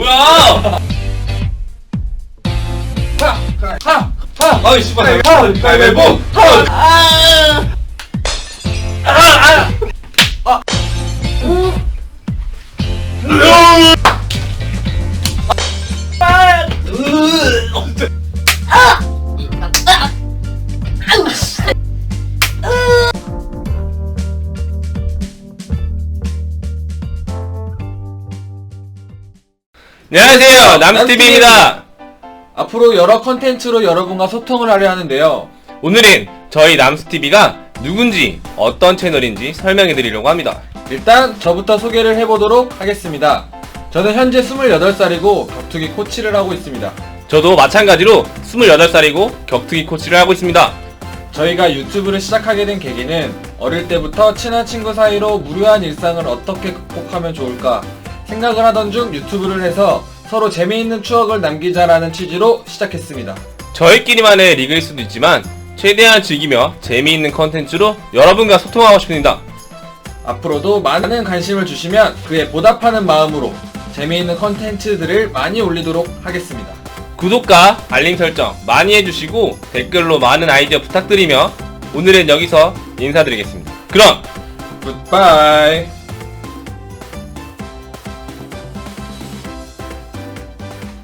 하! 하! 아이 씨발 하! 가위바위보 하! 안녕하세요 남스TV입니다 앞으로 여러 컨텐츠로 여러분과 소통을 하려 하는데요. 오늘은 저희 남스TV가 누군지 어떤 채널인지 설명해 드리려고 합니다 일단 저부터 소개를 해보도록 하겠습니다. 저는 현재 28살이고 격투기 코치를 하고 있습니다. 저도 마찬가지로 28살이고 격투기 코치를 하고 있습니다 저희가 유튜브를 시작하게 된 계기는 어릴 때부터 친한 친구 사이로 무료한 일상을 어떻게 극복하면 좋을까 생각을 하던 중 유튜브를 해서 서로 재미있는 추억을 남기자라는 취지로 시작했습니다. 저희끼리만의 리그일 수도 있지만 최대한 즐기며 재미있는 컨텐츠로 여러분과 소통하고 싶습니다 앞으로도 많은 관심을 주시면 그에 보답하는 마음으로 재미있는 컨텐츠들을 많이 올리도록 하겠습니다. 구독과 알림 설정 많이 해주시고 댓글로 많은 아이디어 부탁드리며 오늘은 여기서 인사드리겠습니다 그럼 굿바이.